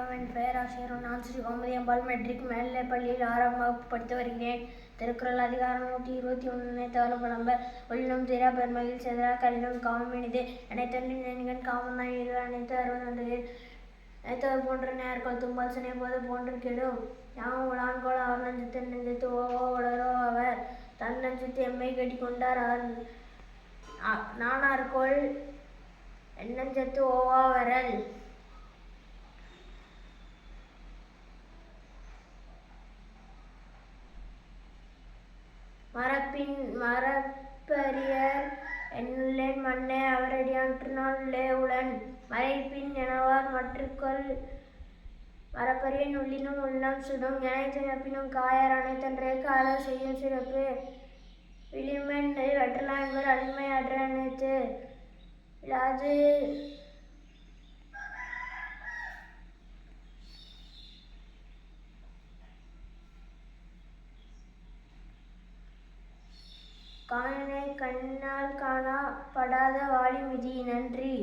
வணக்கம் என் நான் ஸ்ரீ கோமதி அம்பாள் மெட்ரிக் மேல்நிலைப் பள்ளியில் ஆறாம் வகுப்பு படித்து வருகிறேன். திருக்குறள் அதிகாரம் நூற்றி இருபத்தி ஒன்று தவறு புலம்ப உள்ளும் திரா பெருமையில் செதரா கல்லும் காமம் இனிது. அனைத்தொன்றின் எண்கண் காமம் இது அனைத்து அறுபது அனைத்தவர் போன்ற நேர்கள் தும்பால் சினை போது போன்று கெடும். யாம் உலான் கோல அவர் நஞ்சத்து நெஞ்சத்து ஓவோ உளரோ அவர். தன் நஞ்சத்து எம்மை கட்டி கொண்டார் அவர். நானார் நானார்கோள் எண்ணஞ்சத்து ஓவா வரல் பின் மரப்பரியர் என்னுள்ளேன் மண்ணே அவரடியாற்றினாள்ளே உளன். மறைப்பின் எனவார் மற்றுக்கொள் மரப்பரியன் உள்ளினும் உள்ளம் சுடும். என சிறப்பினும் காயர் அனைத்தன்றே கால செய்யும் சிறப்பு. விளிமென் வெற்றலா என்பர் அடிமை அனைத்து. இல்லாது காணனை கண்ணால் காணா படாத வாலி மிதி நன்றி.